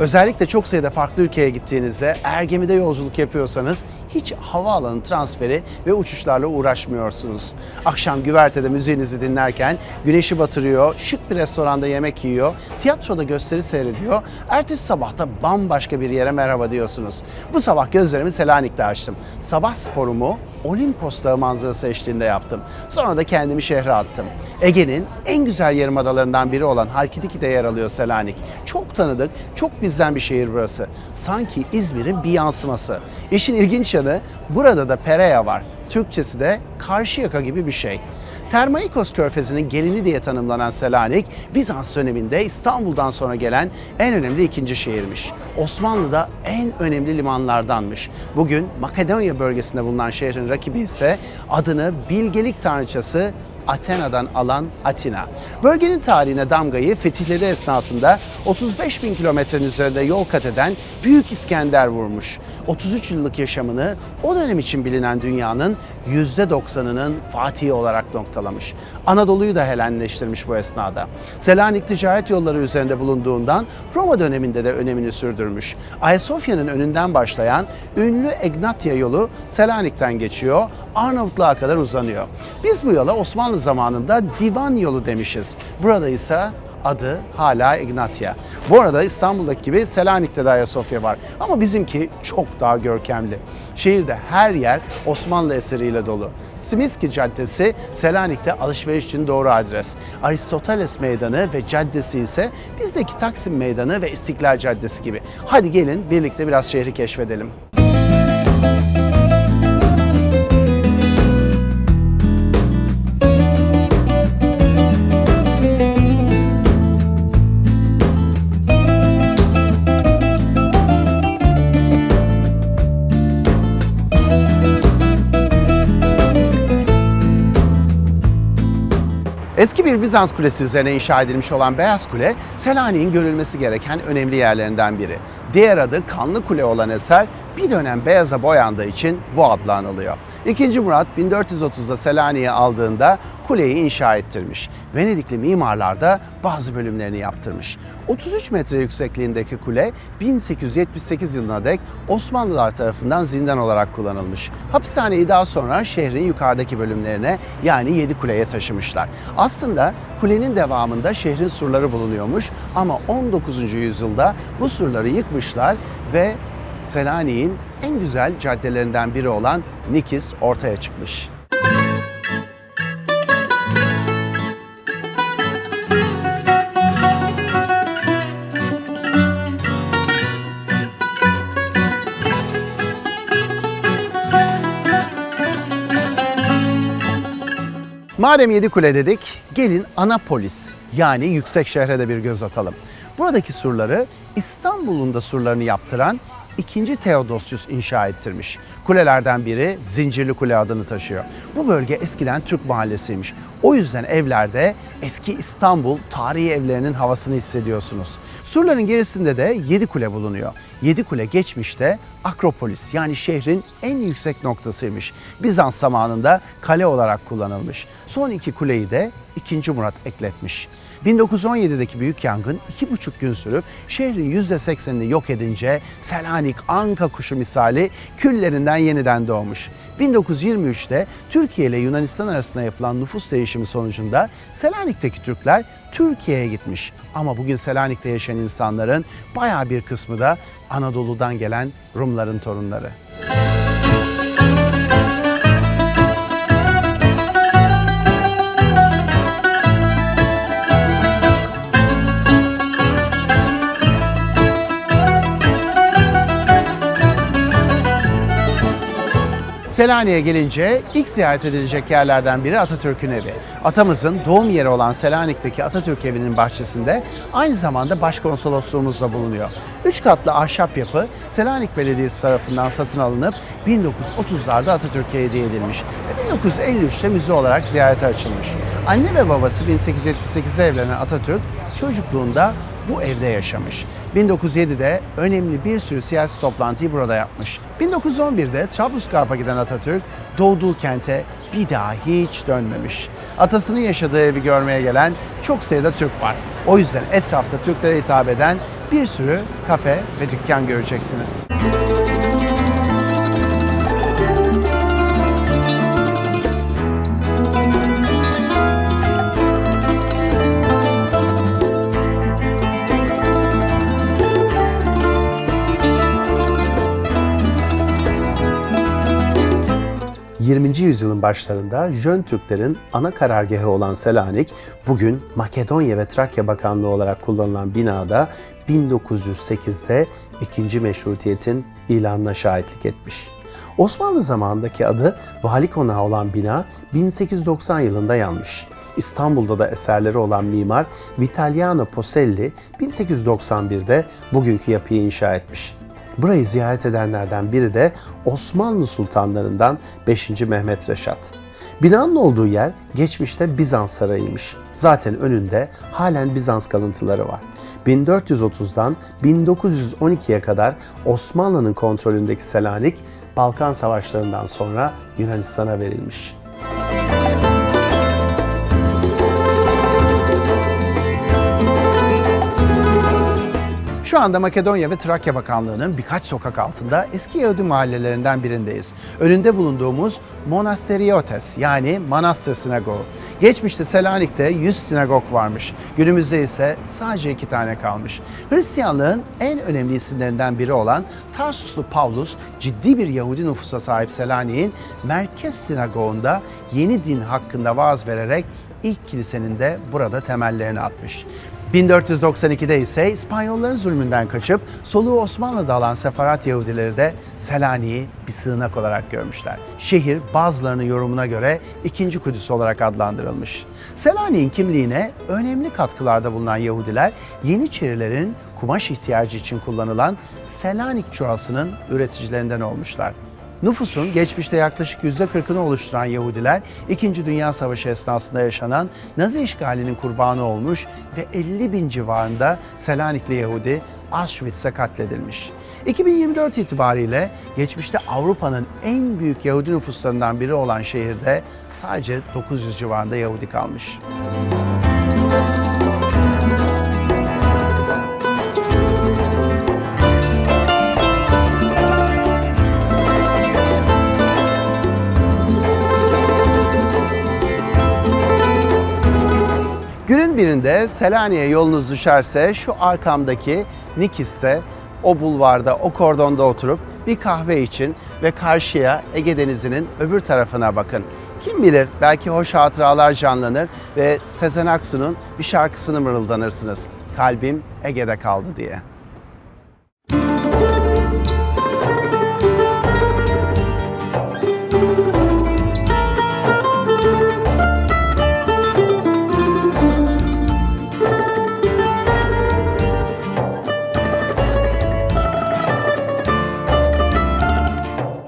Özellikle çok sayıda farklı ülkeye gittiğinizde eğer gemide yolculuk yapıyorsanız hiç havaalanı transferi ve uçuşlarla uğraşmıyorsunuz. Akşam güvertede müziğinizi dinlerken güneşi batırıyor, şık bir restoranda yemek yiyor, tiyatroda gösteri seyrediyor, ertesi sabahta bambaşka bir yere merhaba diyorsunuz. Bu sabah gözlerimi Selanik'te açtım. Sabah sporumu Olimpos Dağı manzarası eşliğinde yaptım. Sonra da kendimi şehre attım. Ege'nin en güzel yarımadalarından biri olan Halkidiki'de yer alıyor Selanik. Çok tanıdık, çok bizden bir şehir burası. Sanki İzmir'in bir yansıması. İşin ilginç yanı burada da Pereya var. Türkçesi de Karşıyaka gibi bir şey. Termaikos Körfezi'nin gelini diye tanımlanan Selanik, Bizans döneminde İstanbul'dan sonra gelen en önemli ikinci şehirmiş. Osmanlı'da en önemli limanlardanmış. Bugün Makedonya bölgesinde bulunan şehrin rakibi ise adını bilgelik tanrıçası Athena'dan alan Atina. Bölgenin tarihine damgayı fetihleri esnasında 35 bin kilometrenin üzerinde yol kat eden Büyük İskender vurmuş. 33 yıllık yaşamını o dönem için bilinen dünyanın %90'ının Fatihi olarak noktalamış. Anadolu'yu da Helenleştirmiş bu esnada. Selanik ticaret yolları üzerinde bulunduğundan Roma döneminde de önemini sürdürmüş. Ayasofya'nın önünden başlayan ünlü Egnatya yolu Selanik'ten geçiyor, Arnavutluğa kadar uzanıyor. Biz bu yola Osmanlı zamanında divan yolu demişiz. Burada ise adı hala Ignatya. Bu arada İstanbul'daki gibi Selanik'te de Ayasofya var. Ama bizimki çok daha görkemli. Şehirde her yer Osmanlı eseriyle dolu. Simiski Caddesi Selanik'te alışveriş için doğru adres. Aristoteles Meydanı ve caddesi ise bizdeki Taksim Meydanı ve İstiklal Caddesi gibi. Hadi gelin birlikte biraz şehri keşfedelim. Eski bir Bizans kulesi üzerine inşa edilmiş olan Beyaz Kule, Selanik'in görülmesi gereken önemli yerlerinden biri. Diğer adı Kanlı Kule olan eser bir dönem beyaza boyandığı için bu adla anılıyor. İkinci Murat 1430'da Selanik'i aldığında kuleyi inşa ettirmiş. Venedikli mimarlar da bazı bölümlerini yaptırmış. 33 metre yüksekliğindeki kule 1878 yılına dek Osmanlılar tarafından zindan olarak kullanılmış. Hapishaneyi daha sonra şehrin yukarıdaki bölümlerine yani Yedi Kule'ye taşımışlar. Aslında kulenin devamında şehrin surları bulunuyormuş ama 19. yüzyılda bu surları yıkmışlar ve Selanik'in en güzel caddelerinden biri olan Nikis ortaya çıkmış. Madem yedi kule dedik, gelin Anapolis yani yüksek şehre de bir göz atalım. Buradaki surları İstanbul'un da surlarını yaptıran 2. Theodosius inşa ettirmiş. Kulelerden biri Zincirli Kule adını taşıyor. Bu bölge eskiden Türk mahallesiymiş. O yüzden evlerde eski İstanbul tarihi evlerinin havasını hissediyorsunuz. Surların gerisinde de Yedi Kule bulunuyor. Yedi Kule geçmişte Akropolis yani şehrin en yüksek noktasıymış. Bizans zamanında kale olarak kullanılmış. Son iki kuleyi de 2. Murat ekletmiş. 1917'deki büyük yangın iki buçuk gün sürüp şehrin %80'ini yok edince Selanik anka kuşu misali küllerinden yeniden doğmuş. 1923'te Türkiye ile Yunanistan arasında yapılan nüfus değişimi sonucunda Selanik'teki Türkler Türkiye'ye gitmiş. Ama bugün Selanik'te yaşayan insanların bayağı bir kısmı da Anadolu'dan gelen Rumların torunları. Selanik'e gelince ilk ziyaret edilecek yerlerden biri Atatürk'ün evi. Atamızın doğum yeri olan Selanik'teki Atatürk evinin bahçesinde aynı zamanda başkonsolosluğumuz da bulunuyor. Üç katlı ahşap yapı Selanik Belediyesi tarafından satın alınıp 1930'larda Atatürk'e hediye edilmiş ve 1953'te müze olarak ziyarete açılmış. Anne ve babası 1878'de evlenen Atatürk çocukluğunda bu evde yaşamış. 1907'de önemli bir sürü siyasi toplantıyı burada yapmış. 1911'de Trablusgarp'a giden Atatürk doğduğu kente bir daha hiç dönmemiş. Atasının yaşadığı evi görmeye gelen çok sayıda Türk var. O yüzden etrafta Türklere hitap eden bir sürü kafe ve dükkan göreceksiniz. ...20. yüzyılın başlarında Jön Türklerin ana karargahı olan Selanik... ...bugün Makedonya ve Trakya Bakanlığı olarak kullanılan binada... ...1908'de ikinci meşrutiyetin ilanına şahitlik etmiş. Osmanlı zamanındaki adı Vali Konağı olan bina 1890 yılında yanmış. İstanbul'da da eserleri olan mimar Vitaliano Poselli 1891'de bugünkü yapıyı inşa etmiş. Burayı ziyaret edenlerden biri de Osmanlı sultanlarından 5. Mehmet Reşat. Binanın olduğu yer geçmişte Bizans sarayıymış. Zaten önünde halen Bizans kalıntıları var. 1430'dan 1912'ye kadar Osmanlı'nın kontrolündeki Selanik, Balkan Savaşları'ndan sonra Yunanistan'a verilmiş. Şu anda Makedonya ve Trakya Bakanlığı'nın birkaç sokak altında eski Yahudi mahallelerinden birindeyiz. Önünde bulunduğumuz Monasteriotes yani Manastır Sinagogu. Geçmişte Selanik'te 100 sinagog varmış. Günümüzde ise sadece iki tane kalmış. Hristiyanlığın en önemli isimlerinden biri olan Tarsuslu Pavlus ciddi bir Yahudi nüfusa sahip Selanik'in Merkez Sinagogu'nda yeni din hakkında vaaz vererek ilk kilisenin de burada temellerini atmış. 1492'de ise İspanyolların zulmünden kaçıp soluğu Osmanlı'da alan Sefarat Yahudileri de Selanik'i bir sığınak olarak görmüşler. Şehir bazılarının yorumuna göre ikinci Kudüs olarak adlandırılmış. Selanik'in kimliğine önemli katkılarda bulunan Yahudiler Yeniçerilerin kumaş ihtiyacı için kullanılan Selanik çuvasının üreticilerinden olmuşlar. Nüfusun geçmişte yaklaşık %40'ını oluşturan Yahudiler, İkinci Dünya Savaşı esnasında yaşanan Nazi işgalinin kurbanı olmuş ve 50 bin civarında Selanikli Yahudi Auschwitz'e katledilmiş. 2024 itibariyle geçmişte Avrupa'nın en büyük Yahudi nüfuslarından biri olan şehirde sadece 900 civarında Yahudi kalmış. Günün birinde Selanik'e yolunuz düşerse şu arkamdaki Nikis'te o bulvarda, o kordonda oturup bir kahve için ve karşıya Ege Denizi'nin öbür tarafına bakın. Kim bilir belki hoş hatıralar canlanır ve Sezen Aksu'nun bir şarkısını mırıldanırsınız. Kalbim Ege'de kaldı diye.